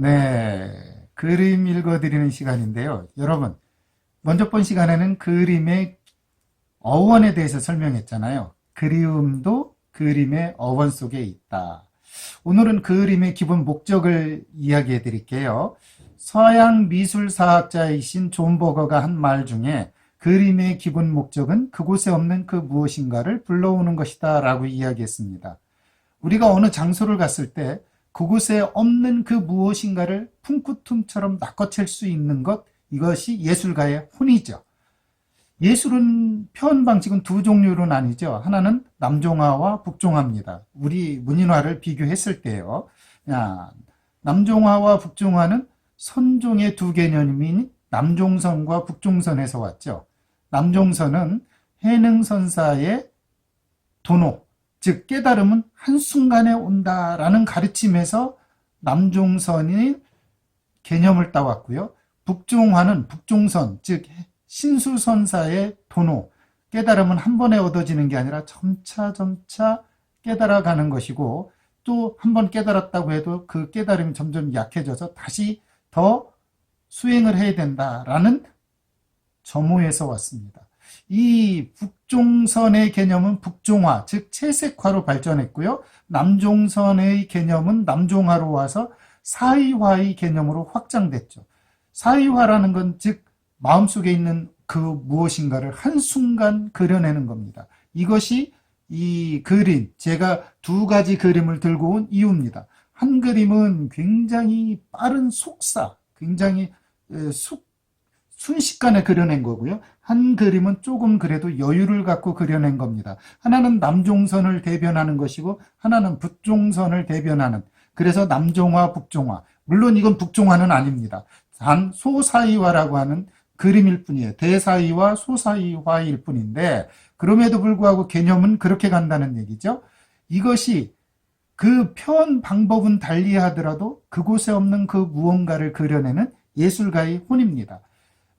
네, 그림 읽어드리는 시간인데요. 여러분, 먼저 본 시간에는 그림의 어원에 대해서 설명했잖아요. 그리움도 그림의 어원 속에 있다. 오늘은 그림의 기본 목적을 이야기해 드릴게요. 서양 미술사학자이신 존 버거가 한 말 중에 그림의 기본 목적은 그곳에 없는 그 무엇인가를 불러오는 것이다 라고 이야기했습니다. 우리가 어느 장소를 갔을 때 그곳에 없는 그 무엇인가를 풍구툼처럼 낚아챌 수 있는 것, 이것이 예술가의 혼이죠. 예술은 표현 방식은 두 종류로 나뉘죠. 하나는 남종화와 북종화입니다. 우리 문인화를 비교했을 때요. 야, 남종화와 북종화는 선종의 두 개념인 남종선과 북종선에서 왔죠. 남종선은 해능선사의 도노, 즉 깨달음은 한순간에 온다라는 가르침에서 남종선이 개념을 따왔고요. 북종화는 북종선, 즉 신수선사의 도노, 깨달음은 한 번에 얻어지는 게 아니라 점차 점차 깨달아가는 것이고 또 한 번 깨달았다고 해도 그 깨달음이 점점 약해져서 다시 더 수행을 해야 된다라는 점호에서 왔습니다. 이 북종선의 개념은 북종화, 즉 채색화로 발전했고요. 남종선의 개념은 남종화로 와서 사이화의 개념으로 확장됐죠. 사이화라는 건 즉 마음속에 있는 그 무엇인가를 한순간 그려내는 겁니다. 이것이 이 그림, 제가 두 가지 그림을 들고 온 이유입니다. 한 그림은 굉장히 빠른 속사, 굉장히 속, 순식간에 그려낸 거고요. 한 그림은 조금 그래도 여유를 갖고 그려낸 겁니다. 하나는 남종선을 대변하는 것이고 하나는 북종선을 대변하는 그래서 남종화, 북종화. 물론 이건 북종화는 아닙니다. 단 소사이화라고 하는 그림일 뿐이에요. 대사이와 소사이화일 뿐인데 그럼에도 불구하고 개념은 그렇게 간다는 얘기죠. 이것이 그 표현 방법은 달리 하더라도 그곳에 없는 그 무언가를 그려내는 예술가의 혼입니다.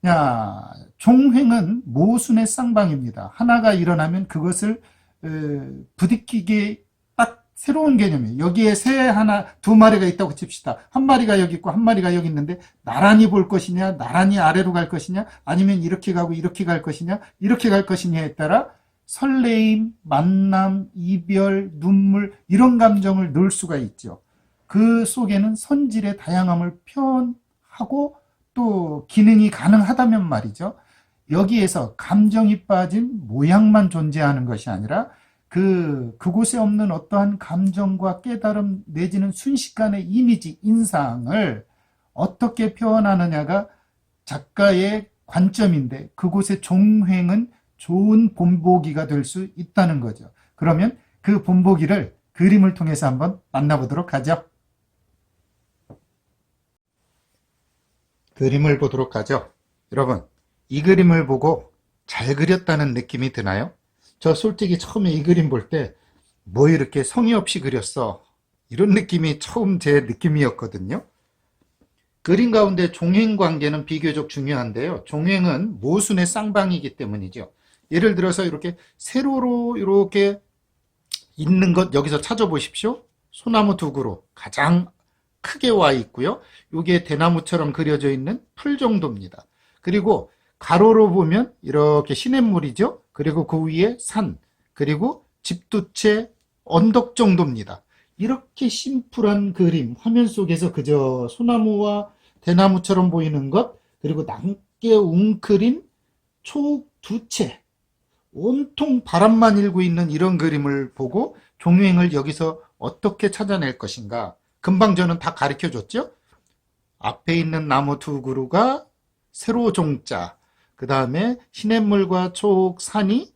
야, 종횡은 모순의 쌍방입니다. 하나가 일어나면 그것을 어, 부딪히게 딱 새로운 개념이에요. 여기에 새 하나, 두 마리가 있다고 칩시다. 한 마리가 여기 있고 한 마리가 여기 있는데 나란히 볼 것이냐, 나란히 아래로 갈 것이냐, 아니면 이렇게 가고 이렇게 갈 것이냐, 이렇게 갈 것이냐에 따라 설레임, 만남, 이별, 눈물 이런 감정을 넣을 수가 있죠. 그 속에는 선질의 다양함을 표현하고 또 기능이 가능하다면 말이죠. 여기에서 감정이 빠진 모양만 존재하는 것이 아니라 그 그곳에 없는 어떠한 감정과 깨달음 내지는 순식간의 이미지, 인상을 어떻게 표현하느냐가 작가의 관점인데 그곳의 종횡은 좋은 본보기가 될 수 있다는 거죠. 그러면 그 본보기를 그림을 통해서 한번 만나보도록 하죠. 그림을 보도록 하죠. 여러분, 이 그림을 보고 잘 그렸다는 느낌이 드나요? 저 솔직히 처음에 이 그림 볼 때 뭐 이렇게 성의 없이 그렸어. 이런 느낌이 처음 제 느낌이었거든요. 그림 가운데 종횡 관계는 비교적 중요한데요. 종횡은 모순의 쌍방이기 때문이죠. 예를 들어서 이렇게 세로로 이렇게 있는 것 여기서 찾아보십시오. 소나무 두 그루 가장 크게 와 있고요. 이게 대나무처럼 그려져 있는 풀 정도입니다. 그리고 가로로 보면 이렇게 시냇물이죠. 그리고 그 위에 산, 그리고 집 두 채 언덕 정도입니다. 이렇게 심플한 그림, 화면 속에서 그저 소나무와 대나무처럼 보이는 것, 그리고 남게 웅크린 초두 채, 온통 바람만 일고 있는 이런 그림을 보고 종횡을 여기서 어떻게 찾아낼 것인가. 금방 저는 다 가르쳐 줬죠? 앞에 있는 나무 두 그루가 세로 종자, 그 다음에 시냇물과 초옥 산이,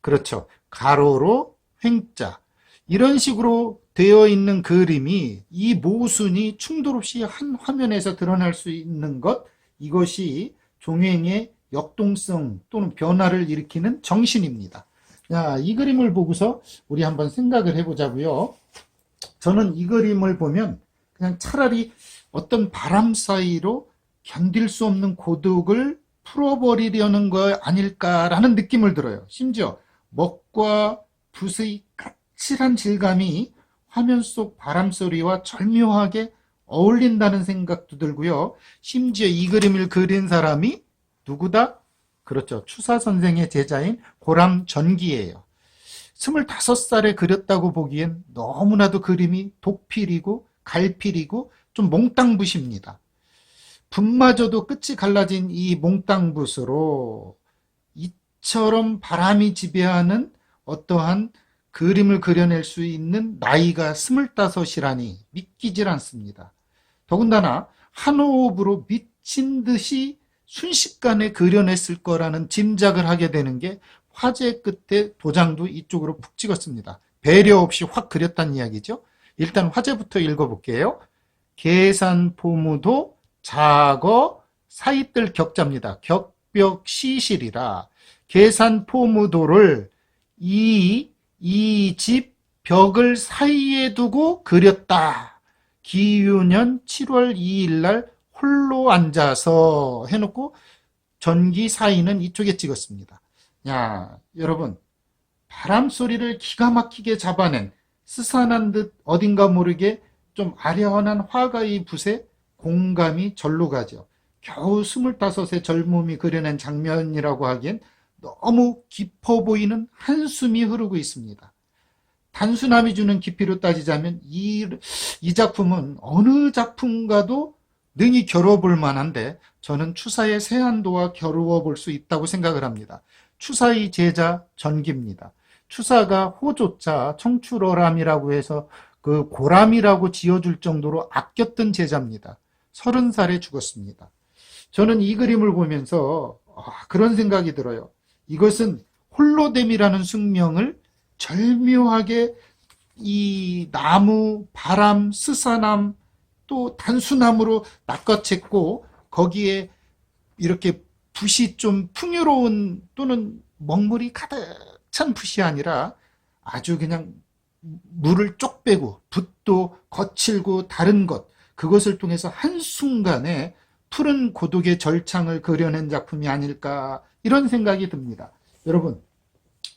그렇죠. 가로로 횡자. 이런 식으로 되어 있는 그림이 이 모순이 충돌 없이 한 화면에서 드러날 수 있는 것, 이것이 종횡의 역동성 또는 변화를 일으키는 정신입니다. 자, 이 그림을 보고서 우리 한번 생각을 해보자고요. 저는 이 그림을 보면 그냥 차라리 어떤 바람 사이로 견딜 수 없는 고독을 풀어버리려는 거 아닐까라는 느낌을 들어요. 심지어 먹과 붓의 까칠한 질감이 화면 속 바람 소리와 절묘하게 어울린다는 생각도 들고요. 심지어 이 그림을 그린 사람이 누구다? 그렇죠. 추사 선생의 제자인 고람 전기예요. 25살에 그렸다고 보기엔 너무나도 그림이 독필이고 갈필이고 좀 몽땅붓입니다. 붓마저도 끝이 갈라진 이 몽땅붓으로 이처럼 바람이 지배하는 어떠한 그림을 그려낼 수 있는 나이가 스물다섯이라니 믿기질 않습니다. 더군다나 한 호흡으로 미친 듯이 순식간에 그려냈을 거라는 짐작을 하게 되는 게 화재 끝에 도장도 이쪽으로 푹 찍었습니다. 배려 없이 확 그렸다는 이야기죠. 일단 화제부터 읽어볼게요. 계산 포무도 작어 사이뜰 격자입니다. 격벽 시실이라 계산 포무도를 이, 이 집 벽을 사이에 두고 그렸다. 기유년 7월 2일 날 홀로 앉아서 해놓고 전기 사이는 이쪽에 찍었습니다. 야, 여러분, 바람 소리를 기가 막히게 잡아낸 스산한 듯 어딘가 모르게 좀 아련한 화가의 붓에 공감이 절로 가죠. 겨우 스물다섯의 젊음이 그려낸 장면이라고 하기엔 너무 깊어 보이는 한숨이 흐르고 있습니다. 단순함이 주는 깊이로 따지자면 이, 이 작품은 어느 작품과도 능히 겨루어 볼 만한데 저는 추사의 세한도와 겨루어 볼 수 있다고 생각을 합니다. 추사의 제자 전기입니다. 추사가 호조자 청출어람이라고 해서 그 고람이라고 지어줄 정도로 아꼈던 제자입니다. 서른 살에 죽었습니다. 저는 이 그림을 보면서 아, 그런 생각이 들어요. 이것은 홀로됨이라는 숙명을 절묘하게 이 나무, 바람, 스사남, 또 단수나무로 낚아챘고 거기에 이렇게 붓이 좀 풍요로운 또는 먹물이 가득 찬 붓이 아니라 아주 그냥 물을 쪽 빼고 붓도 거칠고 다른 것 그것을 통해서 한순간에 푸른 고독의 절창을 그려낸 작품이 아닐까 이런 생각이 듭니다. 여러분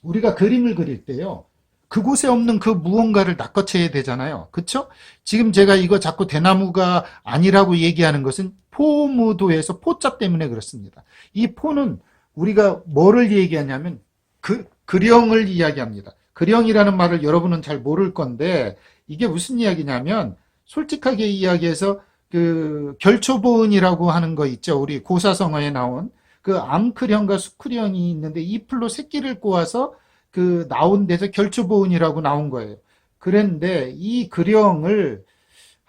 우리가 그림을 그릴 때요 그곳에 없는 그 무언가를 낚아채야 되잖아요. 그쵸? 지금 제가 이거 자꾸 대나무가 아니라고 얘기하는 것은 포무도에서 포자 때문에 그렇습니다. 이 포는 우리가 뭐를 얘기하냐면 그 그령을 이야기합니다. 그령이라는 말을 여러분은 잘 모를 건데 이게 무슨 이야기냐면 솔직하게 이야기해서 그 결초보은이라고 하는 거 있죠. 우리 고사성어에 나온 그 암크령과 수크령이 있는데 이 풀로 새끼를 꼬아서 그 나온 데서 결초보은이라고 나온 거예요. 그런데 이 그령을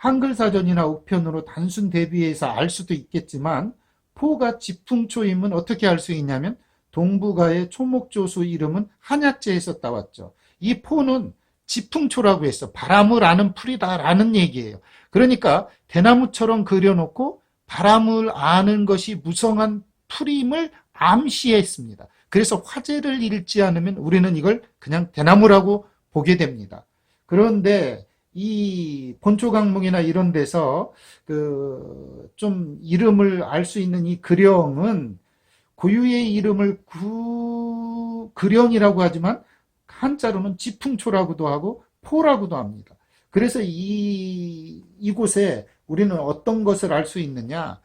한글 사전이나 우편으로 단순 대비해서 알 수도 있겠지만 포가 지풍초임은 어떻게 알 수 있냐면 동북아의 초목조수 이름은 한약재에서 따왔죠. 이 포는 지풍초라고 했어. 바람을 아는 풀이다라는 얘기예요. 그러니까 대나무처럼 그려놓고 바람을 아는 것이 무성한 풀임을 암시했습니다. 그래서 화제를 잃지 않으면 우리는 이걸 그냥 대나무라고 보게 됩니다. 그런데 이 본초 강목이나 이런 데서 그 좀 이름을 알 수 있는 이 그령은 고유의 이름을 구 그령이라고 하지만 한자로는 지풍초라고도 하고 포라고도 합니다. 그래서 이 이곳에 우리는 어떤 것을 알 수 있느냐?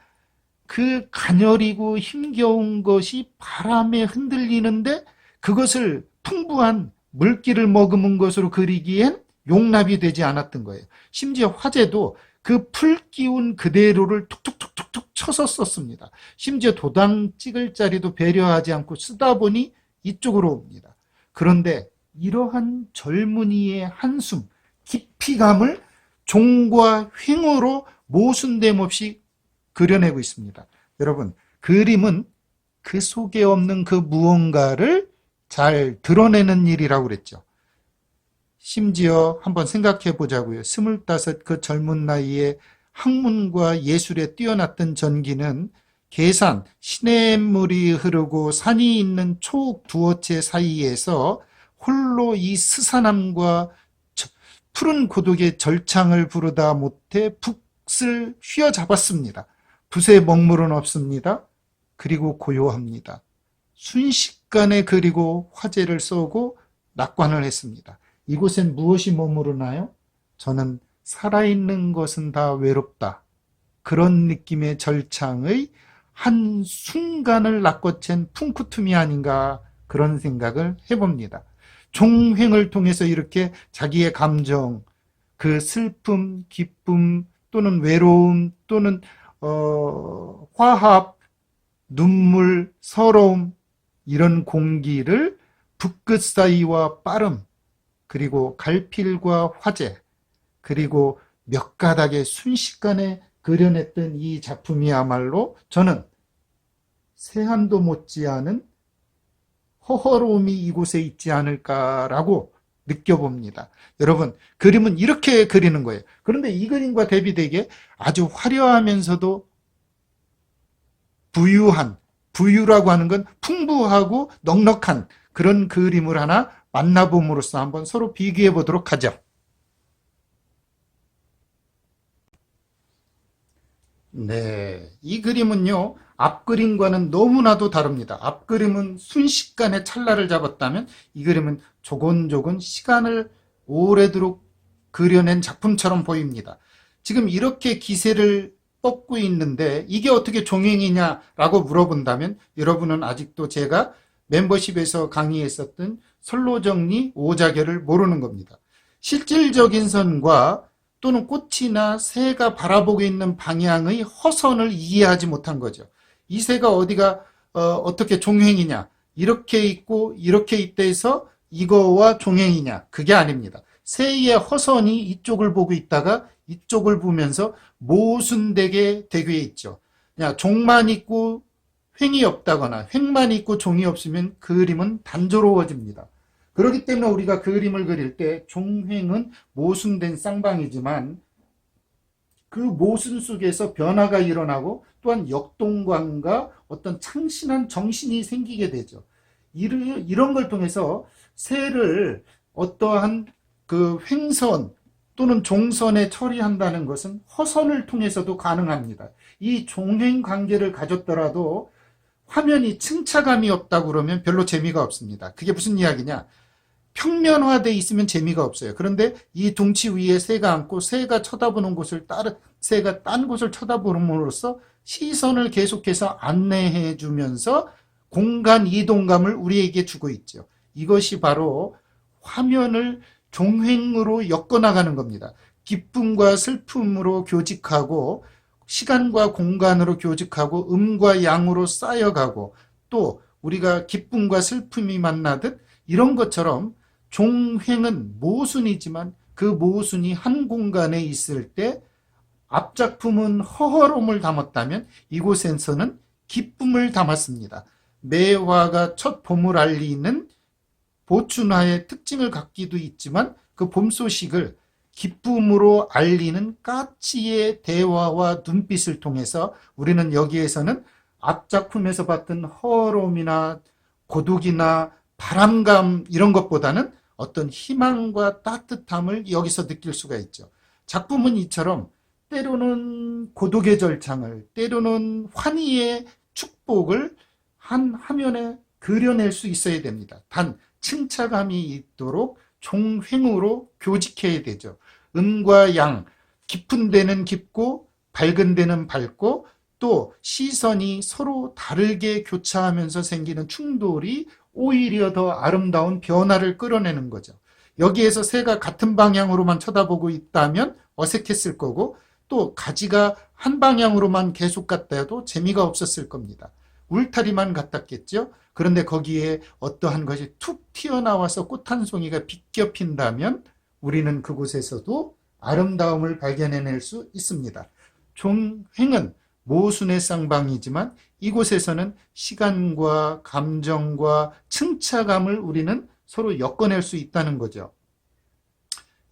그 가녀리고 힘겨운 것이 바람에 흔들리는데 그것을 풍부한 물기를 머금은 것으로 그리기엔 용납이 되지 않았던 거예요. 심지어 화재도 그 풀 기운 그대로를 툭툭툭툭툭 쳐서 썼습니다. 심지어 도당 찍을 자리도 배려하지 않고 쓰다 보니 이쪽으로 옵니다. 그런데 이러한 젊은이의 한숨, 깊이감을 종과 횡으로 모순됨 없이 그려내고 있습니다. 여러분, 그림은 그 속에 없는 그 무언가를 잘 드러내는 일이라고 그랬죠. 심지어 한번 생각해 보자고요. 스물다섯 그 젊은 나이에 학문과 예술에 뛰어났던 전기는 계산, 시냇물이 흐르고 산이 있는 초옥 두어체 사이에서 홀로 이 스산함과 푸른 고독의 절창을 부르다 못해 붓을 휘어잡았습니다. 붓에 먹물은 없습니다. 그리고 고요합니다. 순식간에 그리고 화제를 쏘고 낙관을 했습니다. 이곳엔 무엇이 머무르나요? 저는 살아있는 것은 다 외롭다. 그런 느낌의 절창의 한 순간을 낚아챈 풍쿠툼이 아닌가 그런 생각을 해봅니다. 종횡을 통해서 이렇게 자기의 감정, 그 슬픔, 기쁨 또는 외로움 또는 어, 화합, 눈물, 서러움 이런 공기를 붓끝 사이와 빠름 그리고 갈필과 화재 그리고 몇 가닥의 순식간에 그려냈던 이 작품이야말로 저는 세한도 못지않은 허허로움이 이곳에 있지 않을까라고 느껴봅니다. 여러분, 그림은 이렇게 그리는 거예요. 그런데 이 그림과 대비되게 아주 화려하면서도 부유한, 부유라고 하는 건 풍부하고 넉넉한 그런 그림을 하나 만나봄으로써 한번 서로 비교해 보도록 하죠. 네, 이 그림은요, 앞 그림과는 너무나도 다릅니다. 앞 그림은 순식간에 찰나를 잡았다면 이 그림은 조곤조곤 시간을 오래도록 그려낸 작품처럼 보입니다. 지금 이렇게 기세를 뻗고 있는데 이게 어떻게 종횡이냐라고 물어본다면 여러분은 아직도 제가 멤버십에서 강의했었던 선로정리 오자결을 모르는 겁니다. 실질적인 선과 또는 꽃이나 새가 바라보고 있는 방향의 허선을 이해하지 못한 거죠. 이 새가 어디가 어, 떻게 종횡이냐 이렇게 있고 이렇게 있다 해서 이거와 종횡이냐 그게 아닙니다. 새의 허선이 이쪽을 보고 있다가 이쪽을 보면서 모순되게 되게 있죠. 그냥 종만 있고 횡이 없다거나 횡만 있고 종이 없으면 그림은 단조로워집니다. 그렇기 때문에 우리가 그림을 그릴 때 종횡은 모순된 쌍방이지만 그 모순 속에서 변화가 일어나고 또한 역동감과 어떤 창신한 정신이 생기게 되죠. 이런 걸 통해서 새를 어떠한 그 횡선 또는 종선에 처리한다는 것은 허선을 통해서도 가능합니다. 이 종횡 관계를 가졌더라도 화면이 층차감이 없다 그러면 별로 재미가 없습니다. 그게 무슨 이야기냐? 평면화돼 있으면 재미가 없어요. 그런데 이 둥치 위에 새가 앉고 새가 쳐다보는 곳을 다른 새가 딴 곳을 쳐다보는으로써 시선을 계속해서 안내해 주면서 공간 이동감을 우리에게 주고 있죠. 이것이 바로 화면을 종횡으로 엮어나가는 겁니다. 기쁨과 슬픔으로 교직하고 시간과 공간으로 교직하고 음과 양으로 쌓여가고 또 우리가 기쁨과 슬픔이 만나듯 이런 것처럼 종횡은 모순이지만 그 모순이 한 공간에 있을 때 앞작품은 허허롬을 담았다면 이곳에서는 기쁨을 담았습니다. 매화가 첫 봄을 알리는 보춘화의 특징을 갖기도 있지만 그 봄 소식을 기쁨으로 알리는 까치의 대화와 눈빛을 통해서 우리는 여기에서는 앞작품에서 봤던 허름이나 고독이나 바람감 이런 것보다는 어떤 희망과 따뜻함을 여기서 느낄 수가 있죠. 작품은 이처럼 때로는 고독의 절창을, 때로는 환희의 축복을 한 화면에 그려낼 수 있어야 됩니다. 단 층차감이 있도록 종횡으로 교직해야 되죠. 음과 양, 깊은 데는 깊고 밝은 데는 밝고 또 시선이 서로 다르게 교차하면서 생기는 충돌이 오히려 더 아름다운 변화를 끌어내는 거죠. 여기에서 새가 같은 방향으로만 쳐다보고 있다면 어색했을 거고 또 가지가 한 방향으로만 계속 갔다 해도 재미가 없었을 겁니다. 울타리만 같았겠죠? 그런데 거기에 어떠한 것이 툭 튀어나와서 꽃 한 송이가 비껴 핀다면 우리는 그곳에서도 아름다움을 발견해낼 수 있습니다. 종횡은 모순의 쌍방이지만 이곳에서는 시간과 감정과 층차감을 우리는 서로 엮어낼 수 있다는 거죠.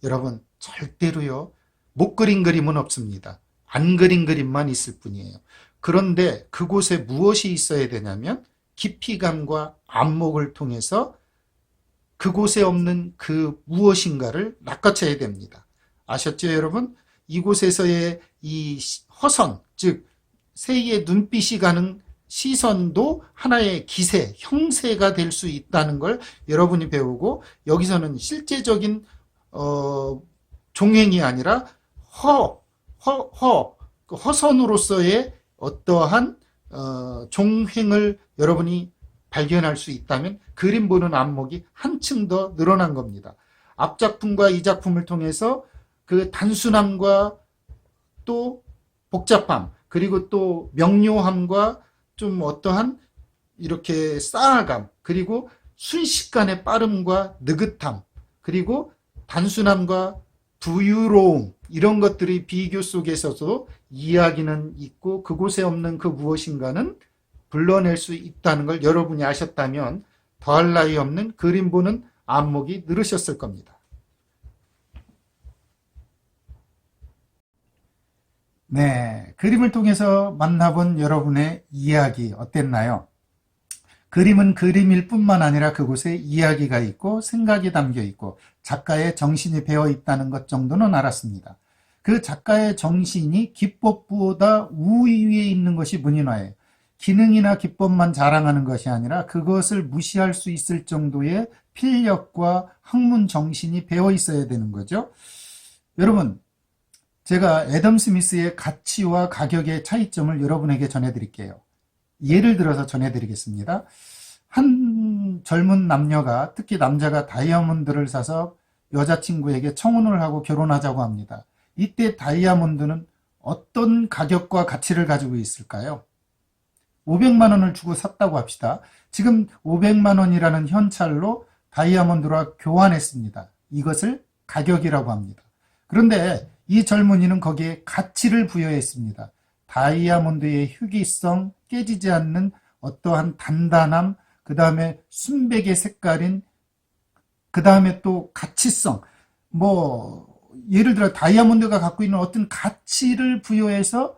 여러분, 절대로요, 못 그린 그림은 없습니다. 안 그린 그림만 있을 뿐이에요. 그런데 그곳에 무엇이 있어야 되냐면 깊이감과 안목을 통해서 그곳에 없는 그 무엇인가를 낚아채야 됩니다. 아셨죠, 여러분? 이곳에서의 이 허선, 즉, 새의 눈빛이 가는 시선도 하나의 기세, 형세가 될 수 있다는 걸 여러분이 배우고 여기서는 실제적인 어, 종횡이 아니라 허, 허, 허, 그 허선으로서의 어떠한 어, 종횡을 여러분이 발견할 수 있다면 그림 보는 안목이 한층 더 늘어난 겁니다. 앞 작품과 이 작품을 통해서 그 단순함과 또 복잡함, 그리고 또 명료함과 좀 어떠한 이렇게 싸아감, 그리고 순식간의 빠름과 느긋함, 그리고 단순함과 부유로움, 이런 것들이 비교 속에서도 이야기는 있고 그곳에 없는 그 무엇인가는 불러낼 수 있다는 걸 여러분이 아셨다면 더할 나위 없는 그림 보는 안목이 늘으셨을 겁니다. 네, 그림을 통해서 만나본 여러분의 이야기 어땠나요? 그림은 그림일 뿐만 아니라 그곳에 이야기가 있고 생각이 담겨 있고 작가의 정신이 배어 있다는 것 정도는 알았습니다. 그 작가의 정신이 기법보다 우위에 있는 것이 문인화예요. 기능이나 기법만 자랑하는 것이 아니라 그것을 무시할 수 있을 정도의 필력과 학문 정신이 배어 있어야 되는 거죠. 여러분, 제가 애덤 스미스의 가치와 가격의 차이점을 여러분에게 전해드릴게요. 예를 들어서 전해드리겠습니다. 한 젊은 남녀가, 특히 남자가 다이아몬드를 사서 여자친구에게 청혼을 하고 결혼하자고 합니다. 이때 다이아몬드는 어떤 가격과 가치를 가지고 있을까요? 500만 원을 주고 샀다고 합시다. 지금 500만 원이라는 현찰로 다이아몬드와 교환했습니다. 이것을 가격이라고 합니다. 그런데 이 젊은이는 거기에 가치를 부여했습니다. 다이아몬드의 희귀성, 깨지지 않는 어떠한 단단함, 그 다음에 순백의 색깔인, 그 다음에 또 가치성, 뭐, 예를 들어 다이아몬드가 갖고 있는 어떤 가치를 부여해서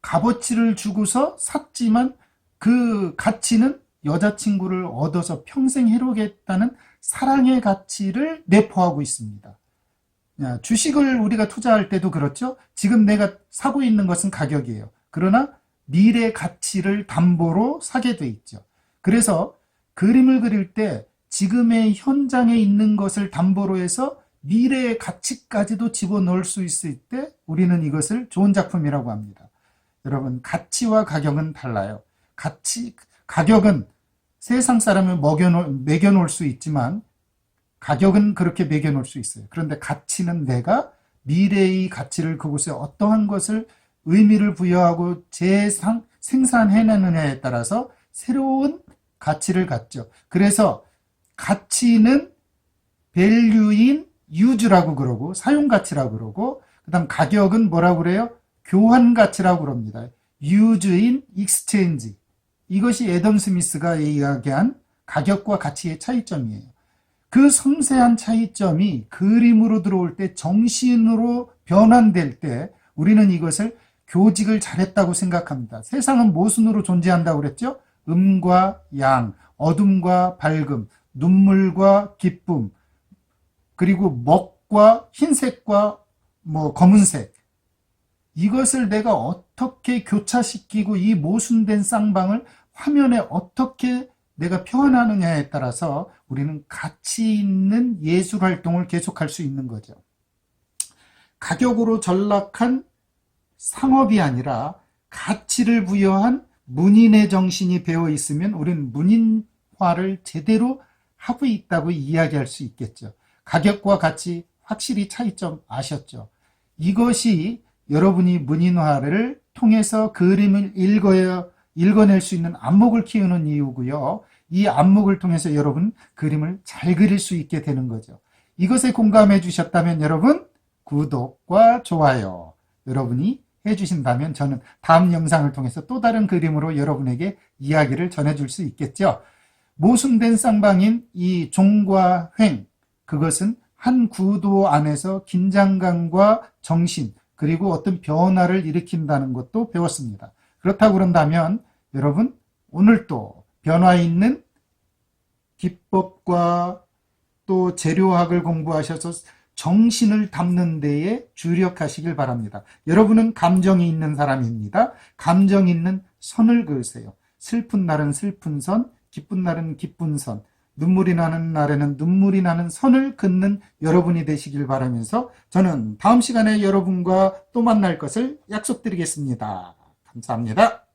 값어치를 주고서 샀지만 그 가치는 여자친구를 얻어서 평생 해로겠다는 사랑의 가치를 내포하고 있습니다. 주식을 우리가 투자할 때도 그렇죠. 지금 내가 사고 있는 것은 가격이에요. 그러나 미래 가치를 담보로 사게 돼 있죠. 그래서 그림을 그릴 때 지금의 현장에 있는 것을 담보로 해서 미래의 가치까지도 집어넣을 수 있을 때 우리는 이것을 좋은 작품이라고 합니다. 여러분, 가치와 가격은 달라요. 가치, 가격은 세상 사람을 먹여놓, 매겨놓을 수 있지만 가격은 그렇게 매겨놓을 수 있어요. 그런데 가치는 내가 미래의 가치를 그곳에 어떠한 것을 의미를 부여하고 재상, 생산해내느냐에 따라서 새로운 가치를 갖죠. 그래서 가치는 밸류인 유즈라고 그러고 사용 가치라고 그러고 그다음 가격은 뭐라고 그래요? 교환 가치라고 그럽니다. 유즈인 익스체인지. 이것이 애덤 스미스가 이야기한 가격과 가치의 차이점이에요. 그 섬세한 차이점이 그림으로 들어올 때 정신으로 변환될 때 우리는 이것을 교직을 잘했다고 생각합니다. 세상은 모순으로 존재한다고 그랬죠? 음과 양, 어둠과 밝음, 눈물과 기쁨, 그리고 먹과 흰색과 뭐 검은색. 이것을 내가 어떻게 교차시키고 이 모순된 쌍방을 화면에 어떻게 내가 표현하느냐에 따라서 우리는 가치 있는 예술 활동을 계속할 수 있는 거죠. 가격으로 전락한 상업이 아니라 가치를 부여한 문인의 정신이 배어 있으면 우리는 문인화를 제대로 하고 있다고 이야기할 수 있겠죠. 가격과 가치 확실히 차이점 아셨죠? 이것이 여러분이 문인화를 통해서 그림을 읽어야 읽어낼 수 있는 안목을 키우는 이유고요. 이 안목을 통해서 여러분 그림을 잘 그릴 수 있게 되는 거죠. 이것에 공감해 주셨다면 여러분 구독과 좋아요 여러분이 해주신다면 저는 다음 영상을 통해서 또 다른 그림으로 여러분에게 이야기를 전해줄 수 있겠죠. 모순된 쌍방인 이 종과 횡 그것은 한 구도 안에서 긴장감과 정신 그리고 어떤 변화를 일으킨다는 것도 배웠습니다. 그렇다고 그런다면 여러분 오늘 또 변화 있는 기법과 또 재료학을 공부하셔서 정신을 담는 데에 주력하시길 바랍니다. 여러분은 감정이 있는 사람입니다. 감정 있는 선을 그으세요. 슬픈 날은 슬픈 선, 기쁜 날은 기쁜 선. 눈물이 나는 날에는 눈물이 나는 선을 긋는 여러분이 되시길 바라면서 저는 다음 시간에 여러분과 또 만날 것을 약속드리겠습니다. 감사합니다.